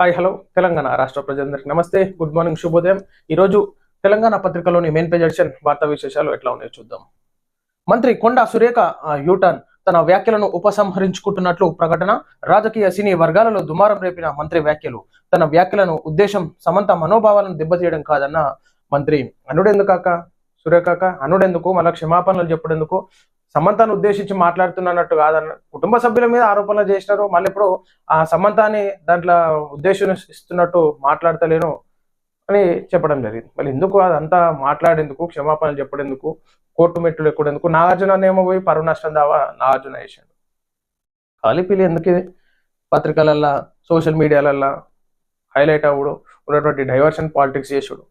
Hi hello Telangana రాష్ట్ర ప్రజలందరికీ నమస్తే. గుడ్ మార్నింగ్ శుభోదయం. ఈరోజు తెలంగాణ పత్రికలోని మెయిన్ పేజ్ ఎడిషన్ వార్తా విశేషాలు ఎట్లా ఉన్నాయో చూద్దాం. మంత్రి కొండా సురేఖ యూటర్న్ తన వ్యాఖ్యలను ఉపసంహరించుకుంటున్నట్లు ప్రకటన రాజకీయ సినీ వర్గాలలో దుమారం రేపిన మంత్రి వ్యాఖ్యలు. తన వ్యాఖ్యలను ఉద్దేశం సమంత మనోభావాలను దెబ్బతీయడం కాదన్న మంత్రి. అనుడెందుకాక సురేఖాక అనుడెందుకు మళ్ళీ క్షమాపణలు చెప్పడెందుకు? సమంతను ఉద్దేశించి మాట్లాడుతున్నట్టు కాదన్న కుటుంబ సభ్యుల మీద ఆరోపణలు చేసినారు. మళ్ళీ ఇప్పుడు ఆ సమంతాన్ని దాంట్లో ఉద్దేశం ఇస్తున్నట్టు మాట్లాడతలేను అని చెప్పడం జరిగింది. మళ్ళీ ఎందుకు అదంతా మాట్లాడేందుకు క్షమాపణలు చెప్పడేందుకు కోర్టు మెట్లు ఎక్కుడేందుకు? నాగార్జున ఏమో పోయి పరువు నష్టం దావా నాగార్జున వేసాడు కాలిపిలి ఎందుకు ఇది? పత్రికలల్లా సోషల్ మీడియాలల్లా హైలైట్ అవ్వడు ఉన్నటువంటి డైవర్షన్ పాలిటిక్స్ చేసుడు.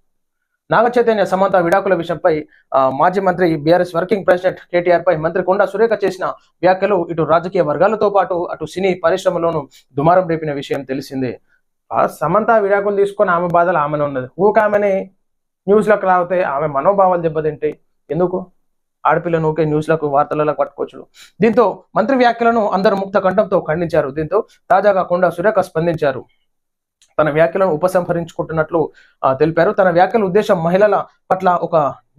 నాగ చైతన్య సమంత విడాకుల విషయంపై ఆ, మాజీ మంత్రి బీఆర్ఎస్ వర్కింగ్ ప్రెసిడెంట్ కేటీఆర్ పై మంత్రి కొండా సురేఖ చేసిన వ్యాఖ్యలు ఇటు రాజకీయ వర్గాలతో పాటు అటు సినీ పరిశ్రమలోనూ దుమారం రేపిన విషయం తెలిసిందే. ఆ సమంత విడాకులు తీసుకొని ఆమె బాధలు ఆమెనే ఉన్నది. ఊక న్యూస్లకు రావుతాయి ఆమె మనోభావాలు దెబ్బతింటాయి ఎందుకు? ఆడపిల్లను ఊకే న్యూస్లకు వార్తలలో పట్టుకోవచ్చు. దీంతో మంత్రి వ్యాఖ్యలను అందరూ ముక్త కంఠంతో ఖండించారు. దీంతో తాజాగా కొండా సురేఖ స్పందించారు. తన వ్యాఖ్యలను ఉపసంహరించుకుంటున్నట్లు తెలిపారు. తన వ్యాఖ్యల ఉద్దేశం మహిళల పట్ల ఒక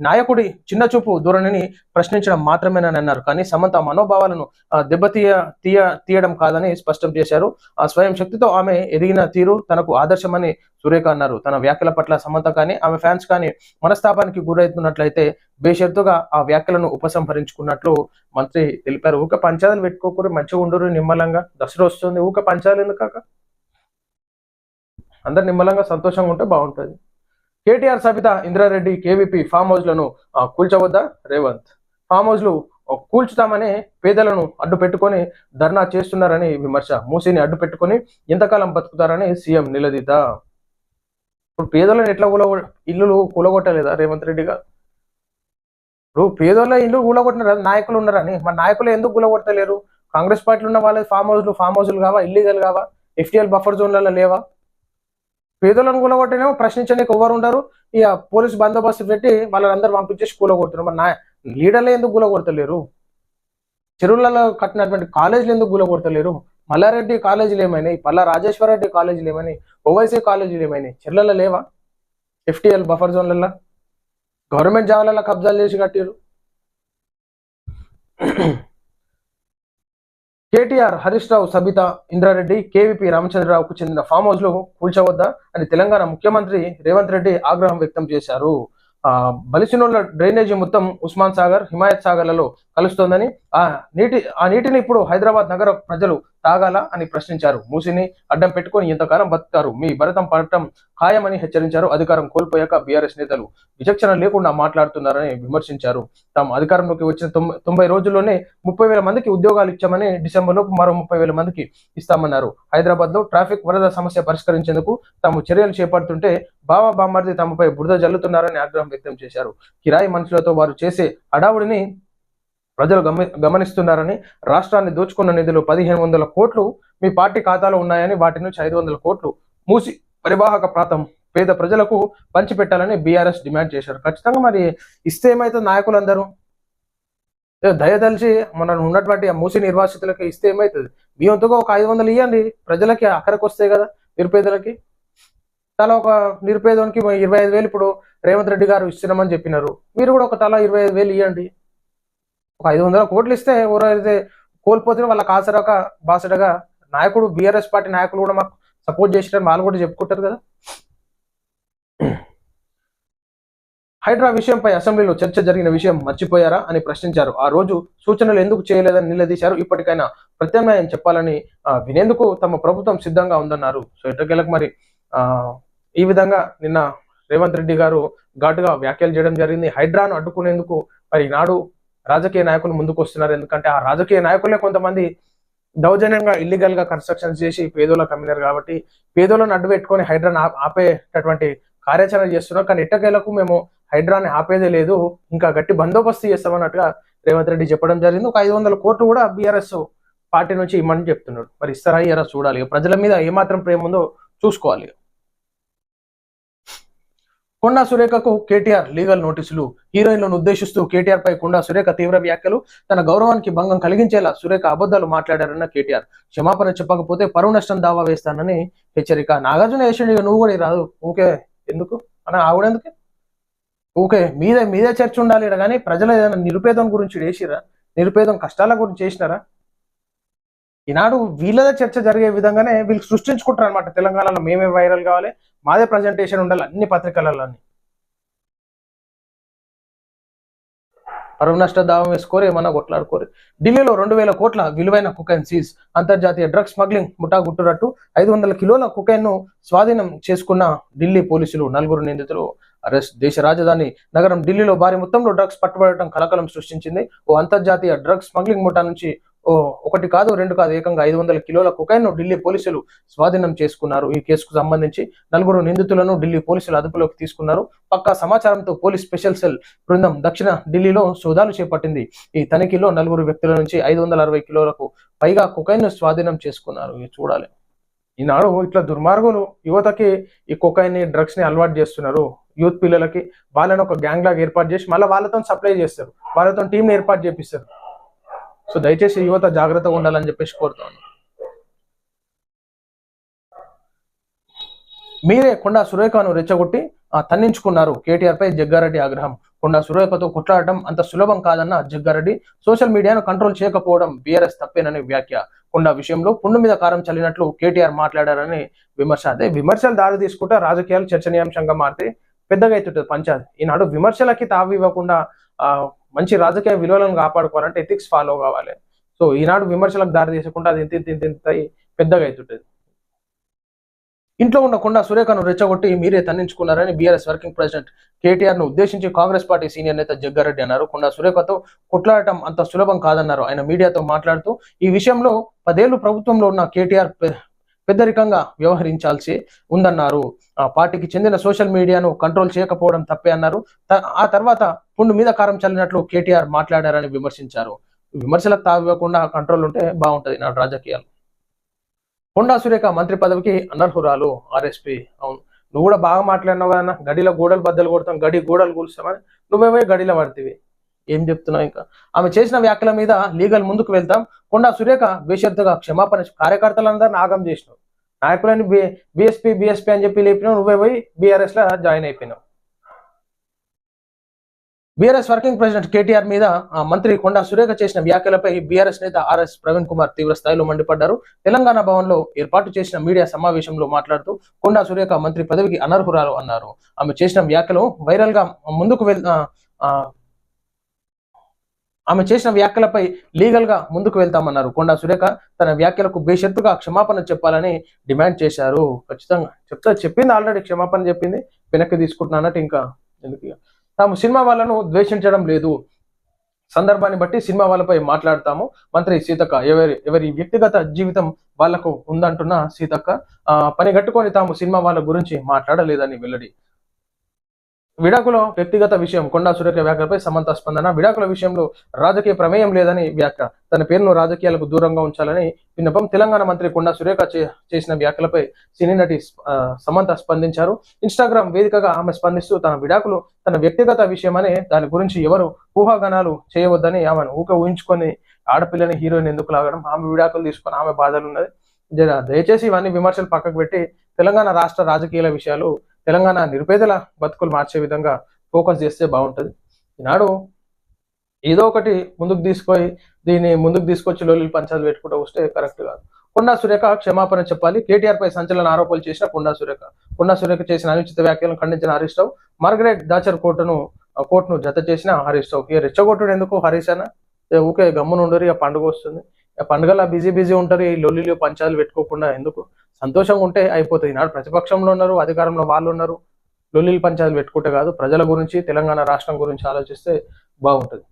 నాయకుడి చిన్న చూపు ధోరణిని ప్రశ్నించడం మాత్రమేనని అన్నారు. కానీ సమంత మనోభావాలను దెబ్బతీయ తీయ తీయడం కాదని స్పష్టం చేశారు. ఆ స్వయం శక్తితో ఆమె ఎదిగిన తీరు తనకు ఆదర్శమని సురేఖ అన్నారు. తన వ్యాఖ్యల పట్ల సమంత కానీ ఆమె ఫ్యాన్స్ కానీ మనస్తాపానికి గురవుతున్నట్లయితే బేషరతుగా ఆ వ్యాఖ్యలను ఉపసంహరించుకున్నట్లు మంత్రి తెలిపారు. ఊక పంచాలు పెట్టుకోకూడదు మంచిగా ఉండరు నిమ్మలంగా. దసరా వస్తుంది ఊక పంచాలు కాక? అందరు నిమ్మలంగా సంతోషంగా ఉంటే బాగుంటుంది. కేటీఆర్ సబిత ఇంద్రారెడ్డి కేవీపీ ఫామ్ హౌస్లను కూల్చవద్దా? రేవంత్. ఫామ్ హౌస్లు కూల్చుతామని పేదలను అడ్డు పెట్టుకొని ధర్నా చేస్తున్నారని విమర్శ. మూసీని అడ్డు పెట్టుకొని ఎంతకాలం బతుకుతారని సీఎం నిలదీత. ఇప్పుడు పేదలను ఎట్లా కూల ఇల్లులు కూలగొట్టలేదా రేవంత్ రెడ్డి గారు? ఇప్పుడు పేదోళ్ళ ఇల్లు కూలగొట్టినారు? నాయకులు ఉన్నారని మరి నాయకులు ఎందుకు కూలగొట్టలేరు? కాంగ్రెస్ పార్టీలు ఉన్న వాళ్ళ ఫామ్ హౌస్లు ఫామ్ హౌస్లు కావా? ఇల్లీగల్ కావా? ఎఫ్టీఎల్ బఫర్ జోన్లలో లేవా? పేదలను కూలగొట్టేనేమో ప్రశ్నించడానికి ఎవరు ఉండరు. ఇక పోలీస్ బందోబస్తు పెట్టి వాళ్ళందరూ పంపించేసి కూలగొడుతున్నారు. మరి నా లీడర్లు ఎందుకు కూలగొడతలేరు? చెరువులలో కట్టినటువంటి కాలేజీలు ఎందుకు కూలగొడతలేరు? మల్లారెడ్డి కాలేజీలు ఏమైనాయి? పల్లా రాజేశ్వర రెడ్డి కాలేజీలు ఏమైనాయి? ఓవైసీ కాలేజీలు ఏమైనాయి? చెర్లలో లేవా? ఎఫ్టీఎల్ బఫర్ జోన్లలో? గవర్నమెంట్ జాబ్లలో కబ్జాలు చేసి కట్టారు కేటీఆర్ హరీష్ రావు సబిత ఇంద్రారెడ్డి కేవీపీ రామచంద్రరావుకు చెందిన ఫామ్ హౌస్లో కూల్చవద్దా అని తెలంగాణ ముఖ్యమంత్రి రేవంత్ రెడ్డి ఆగ్రహం వ్యక్తం చేశారు. ఆ బలిసినోళ్ళ డ్రైనేజీ మొత్తం ఉస్మాన్ సాగర్ హిమాయత్ సాగర్లలో కలుస్తోందని ఆ నీటి ఆ నీటిని ఇప్పుడు హైదరాబాద్ నగర ప్రజలు తాగాల అని ప్రశ్నించారు. మూసిని అడ్డం పెట్టుకొని ఇంతకాలం బతుకుతారు. మీ భరతం పడటం ఖాయమని హెచ్చరించారు. అధికారం కోల్పోయాక బీఆర్ఎస్ నేతలు విచక్షణ లేకుండా మాట్లాడుతున్నారని విమర్శించారు. తాము అధికారంలోకి వచ్చిన తొంభై తొంభై రోజుల్లోనే ముప్పై వేల మందికి ఉద్యోగాలు ఇచ్చామని డిసెంబర్ లోపు మరో ముప్పై వేల మందికి ఇస్తామన్నారు. హైదరాబాద్లో ట్రాఫిక్ వరద సమస్య పరిష్కరించేందుకు తాము చర్యలు చేపడుతుంటే బావా బామ్మర్ది తమపై బురద జల్లుతున్నారని ఆగ్రహం వ్యక్తం చేశారు. కిరాయి మనుషులతో వారు చేసే హడావుడిని ప్రజలు గమ గమనిస్తున్నారని రాష్ట్రాన్ని దోచుకున్న నిధులు పదిహేను వందల కోట్లు మీ పార్టీ ఖాతాలో ఉన్నాయని వాటి నుంచి ఐదు వందల కోట్లు మూసి పరివాహక ప్రాంతం పేద ప్రజలకు పంచిపెట్టాలని బీఆర్ఎస్ డిమాండ్ చేశారు. ఖచ్చితంగా మరి ఇస్తే ఏమైతుంది నాయకులందరూ? దయదలిచి మన ఉన్నటువంటి ఆ మూసి నిర్వాసితులకి ఇస్తే ఏమవుతుంది మీ వంతుగా ఒక ఐదు వందలు ఇవ్వండి ప్రజలకి అక్కడికి వస్తాయి కదా నిరుపేదలకి. తల ఒక నిరుపేదోనికి ఇరవై ఐదు వేలు ఇప్పుడు రేవంత్ రెడ్డి గారు ఇస్తున్నామని చెప్పినారు. మీరు కూడా ఒక తల ఇరవై ఐదు వేలు ఇవ్వండి ఒక ఐదు వందల కోట్లు ఇస్తే ఎవరైతే కోల్పోతే వాళ్ళకి ఆసరాక బాసడగా నాయకుడు బీఆర్ఎస్ పార్టీ నాయకులు కూడా మాకు సపోర్ట్ చేసినారు వాళ్ళు కూడా చెప్పుకుంటారు కదా. హైడ్రా విషయంపై అసెంబ్లీలో చర్చ జరిగిన విషయం మర్చిపోయారా అని ప్రశ్నించారు. ఆ రోజు సూచనలు ఎందుకు చేయలేదని నిలదీశారు. ఇప్పటికైనా ప్రత్యామ్నాయం చెప్పాలని వినేందుకు తమ ప్రభుత్వం సిద్ధంగా ఉందన్నారు. సో ఎట్టకేలకు మరి? ఈ విధంగా నిన్న రేవంత్ రెడ్డి గారు ఘాటుగా వ్యాఖ్యలు చేయడం జరిగింది. హైడ్రాను అడ్డుకునేందుకు మరి నాడు రాజకీయ నాయకులు ముందుకు వస్తున్నారు. ఎందుకంటే ఆ రాజకీయ నాయకులే కొంతమంది దౌర్జన్యంగా ఇల్లీగల్గా కన్స్ట్రక్షన్స్ చేసి పేదోళ్ళకి అమ్మినారు కాబట్టి పేదోళ్ళని అడ్డు పెట్టుకొని హైడ్రాన్ ఆపేటటువంటి కార్యాచరణ చేస్తున్నారు. కానీ ఎట్టకేలకు మేము హైడ్రాని ఆపేదే లేదు. ఇంకా గట్టి బందోబస్తు చేస్తామన్నట్టుగా రేవంత్ రెడ్డి చెప్పడం జరిగింది. ఒక ఐదు వందల కోట్లు కూడా బీఆర్ఎస్ పార్టీ నుంచి ఇమ్మని చెప్తున్నాడు. మరి ఇస్తారా ఇయ్యారా చూడాలి. ఇక ప్రజల మీద ఏమాత్రం ప్రేమ ఉందో చూసుకోవాలి. కొండా సురేఖకు కేటీఆర్ లీగల్ నోటీసులు. హీరోయిన్లను ఉద్దేశిస్తూ కేటీఆర్ పై కొండా సురేఖ తీవ్ర వ్యాఖ్యలు. తన గౌరవానికి భంగం కలిగించేలా సురేఖ అబద్ధాలు మాట్లాడారన్న కేటీఆర్. క్షమాపణ చెప్పకపోతే పరువు నష్టం దావా వేస్తానని హెచ్చరిక. నాగార్జున వేసిండు నువ్వు కూడా రాదు. ఊకే ఎందుకు? అని ఆవిడెందుకు ఊకే మీదే మీదే చర్చ ఉండాలి కానీ ప్రజల ఏదైనా నిరుపేదం గురించి వేసిరా నిరుపేదం కష్టాల గురించి చేసినారా ఈనాడు వీళ్ళదే చర్చ జరిగే విధంగానే వీళ్ళు సృష్టించుకుంటారు అనమాట తెలంగాణలో మేమే వైరల్ కావాలి మాదే ప్రజెంటేషన్ ఉండాలి అన్ని పత్రికలలోని. పరువు నష్ట దావం వేసుకోరు ఏమన్నా కొట్లాడుకోరు. ఢిల్లీలో రెండు వేల కోట్ల విలువైన కుకైన్ సీజ్ అంతర్జాతీయ డ్రగ్స్ స్మగ్లింగ్ ముఠా గుట్టురట్టు ఐదు వందల కిలోల కుకైన్ను స్వాధీనం చేసుకున్న ఢిల్లీ పోలీసులు నలుగురు నిందితులు అరెస్ట్. దేశ రాజధాని నగరం ఢిల్లీలో భారీ మొత్తంలో డ్రగ్స్ పట్టుబడటం కలకలం సృష్టించింది. ఓ అంతర్జాతీయ డ్రగ్స్ స్మగ్లింగ్ ముఠా నుంచి ఒకటి కాదు రెండు కాదు ఏకంగా ఐదు వందల కిలోల ను ఢిల్లీ పోలీసులు స్వాధీనం చేసుకున్నారు. ఈ కేసుకు సంబంధించి నలుగురు నిందితులను ఢిల్లీ పోలీసులు అదుపులోకి తీసుకున్నారు. పక్కా సమాచారంతో పోలీస్ స్పెషల్ సెల్ బృందం దక్షిణ ఢిల్లీలో సోదాలు చేపట్టింది. ఈ తనిఖీలో నలుగురు వ్యక్తుల నుంచి ఐదు వందల అరవై కిలోలకు పైగా ను స్వాధీనం చేసుకున్నారు. ఇది చూడాలి. ఈనాడు ఇట్లా దుర్మార్గులు యువతకి ఈ కుకైన్ డ్రగ్స్ని అలవాటు చేస్తున్నారు. యూత్ పిల్లలకి వాళ్ళని ఒక గ్యాంగ్ లాగా ఏర్పాటు చేసి మళ్ళీ వాళ్ళతో సప్లై చేస్తారు. వాళ్ళతో టీంని ఏర్పాటు చేపిస్తారు. సో దయచేసి యువత జాగ్రత్తగా ఉండాలని చెప్పేసి కోరుతాను మీరే కొండా సురేఖను రెచ్చగొట్టి తన్నించుకున్నారు కేటీఆర్ పై జగ్గారెడ్డి ఆగ్రహం. కొండా సురేఖతో కొట్లాడటం అంత సులభం కాదన్న జగ్గారెడ్డి సోషల్ మీడియాను కంట్రోల్ చేయకపోవడం బీఆర్ఎస్ తప్పేనని వ్యాఖ్య. కొండా విషయంలో పుండు మీద కారం చల్లినట్లు కేటీఆర్ మాట్లాడారని విమర్శ అదే విమర్శలు దారి తీసుకుంటే రాజకీయాలు చర్చనీయాంశంగా మారితే పెద్దగా అవుతుంటుంది పంచాయతీ. ఈనాడు విమర్శలకి తావివ్వకుండా ఆ, మంచి రాజకీయ విలువలను కాపాడుకోవాలంటే ఎథిక్స్ ఫాలో కావాలి. సో ఈనాడు విమర్శలకు దారి తీసకుండా అది ఇంత ఇంత ఇంత పెద్దగా అవుతుంటుంది ఇంట్లో ఉన్న సురేఖను రెచ్చగొట్టి మీరే తన్నించుకున్నారని బీఆర్ఎస్ వర్కింగ్ ప్రెసిడెంట్ కేటీఆర్ను ఉద్దేశించి కాంగ్రెస్ పార్టీ సీనియర్ నేత జగ్గారెడ్డి అన్నారు. కొండా సురేఖతో కొట్లాడటం అంత సులభం కాదన్నారు. ఆయన మీడియాతో మాట్లాడుతూ ఈ విషయంలో పదేళ్ళు ప్రభుత్వంలో ఉన్న కేటీఆర్ పెద్దరికంగా వ్యవహరించాల్సి ఉందన్నారు. ఆ పార్టీకి చెందిన సోషల్ మీడియాను కంట్రోల్ చేయకపోవడం తప్పే అన్నారు. ఆ తర్వాత పుండు మీద కారం చల్లినట్లు కేటీఆర్ మాట్లాడారని విమర్శించారు. విమర్శలకు తావివ్వకుండా కంట్రోల్ ఉంటే బాగుంటది నాడు రాజకీయాలు. కొండా సురేఖ మంత్రి పదవికి అనర్హురాలు ఆర్ఎస్పి. అవును. నువ్వు కూడా బాగా మాట్లాడినావు కదా గడిలో గోడలు బద్దలు కొడతాం గడి గోడలు కూల్చామని నువ్వేమో గడిలో పడితివి. ఏం చెప్తున్నావు ఇంకా? ఆమె చేసిన వ్యాఖ్యల మీద లీగల్ ముందుకు వెళ్తాం. కొండా సురేఖ బేషరతుగా క్షమాపణ కార్యకర్తలందరినీ ఆగం చేసినావు. నాయకులని బి బిఎస్పీ బిఎస్పీ అని చెప్పి లేపినావు. నువ్వే పోయి బీఆర్ఎస్లో జాయిన్ అయిపోయినావు. బీఆర్ఎస్ వర్కింగ్ ప్రెసిడెంట్ కేటీఆర్ మీద ఆ మంత్రి కొండా సురేఖ చేసిన వ్యాఖ్యలపై బీఆర్ఎస్ నేత ఆర్ఎస్ ప్రవీణ్ కుమార్ తీవ్ర స్థాయిలో మండిపడ్డారు. తెలంగాణ భవన్లో ఏర్పాటు చేసిన మీడియా సమావేశంలో మాట్లాడుతూ కొండా సురేఖ మంత్రి పదవికి అనర్హురాలు అన్నారు. ఆమె చేసిన వ్యాఖ్యలు వైరల్గా ముందుకు వెళ్ ఆమె చేసిన వ్యాఖ్యలపై లీగల్గా ముందుకు వెళ్తామన్నారు. కొండా సురేఖ తన వ్యాఖ్యలకు బేషరతుగా క్షమాపణ చెప్పాలని డిమాండ్ చేశారు. ఖచ్చితంగా చెప్తా చెప్పింది ఆల్రెడీ క్షమాపణ చెప్పింది. వెనక్కి తీసుకుంటున్నానట్టు ఇంకా ఎందుకు తాము సినిమా వాళ్ళను ద్వేషించడం లేదు. సందర్భాన్ని బట్టి సినిమా వాళ్ళపై మాట్లాడతాము. మంత్రి సీతక్క ఎవరి ఎవరి వ్యక్తిగత జీవితం వాళ్ళకు ఉందంటున్న సీతక్క ఆ, పని కట్టుకొని తాము సినిమా వాళ్ళ గురించి మాట్లాడలేదని వెల్లడి. విడాకుల వ్యక్తిగత విషయం కొండా సురేఖ వ్యాఖ్యలపై సమంత స్పందన. విడాకుల విషయంలో రాజకీయ ప్రమేయం లేదని వ్యాఖ్య. తన పేరును రాజకీయాలకు దూరంగా ఉంచాలని విన్నపం తెలంగాణ మంత్రి కొండా సురేఖ చేసిన వ్యాఖ్యలపై సినీ నటి సమంత స్పందించారు. ఇన్స్టాగ్రామ్ వేదికగా ఆమె స్పందిస్తూ తన విడాకులు తన వ్యక్తిగత విషయమని దాని గురించి ఎవరు ఊహాగానాలు చేయవద్దని ఆమెను ఊక ఊహించుకొని ఆడపిల్లని హీరోయిన్ ఎందుకు లాగడం ఆమె విడాకులు తీసుకొని ఆమె బాధలు ఉన్నది జర దయచేసి ఇవన్నీ విమర్శలు పక్కకు పెట్టి తెలంగాణ రాష్ట్ర రాజకీయాల విషయాలు తెలంగాణ నిరుపేదల బతుకులు మార్చే విధంగా ఫోకస్ చేస్తే బాగుంటది. ఈనాడు ఏదో ఒకటి ముందుకు తీసుకొని దీన్ని ముందుకు తీసుకొచ్చి లోలి పంచాలు పెట్టుకుంటూ వస్తే కరెక్ట్ కాదు. కొండా సురేఖ క్షమాపణ చెప్పాలి. కేటీఆర్ పై సంచలన ఆరోపణలు చేసిన కొండా సురేఖ. కొండా సురేఖ చేసిన అనుచిత వ్యాఖ్యలను ఖండించిన హరీష్ రావు మార్గరెట్ దాచర్ కోర్టును కోర్టును జత చేసిన హరీష్ రావు. ఇక రెచ్చగొట్టుడు ఎందుకు హరీష్ అన్న? ఊకే గమ్మున ఉండరు ఇక పండుగ వస్తుంది. పండుగలా బిజీ బిజీ ఉంటారు ఈ లొల్లిలో పంచాలు పెట్టుకోకుండా ఎందుకు? సంతోషంగా ఉంటే అయిపోతుంది. నాడు ప్రతిపక్షంలో ఉన్నారు అధికారంలో వాళ్ళు ఉన్నారు లొల్లిలు పంచాయతీలు పెట్టుకుంటే కాదు ప్రజల గురించి తెలంగాణ రాష్ట్రం గురించి ఆలోచిస్తే బాగుంటుంది.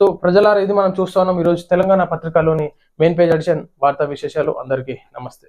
సో ప్రజలారా ఇది మనం చూస్తున్నాం ఈరోజు తెలంగాణ పత్రికలోని మెయిన్ పేజ్ అడిషన్ వార్తా విశేషాలు. అందరికీ నమస్తే.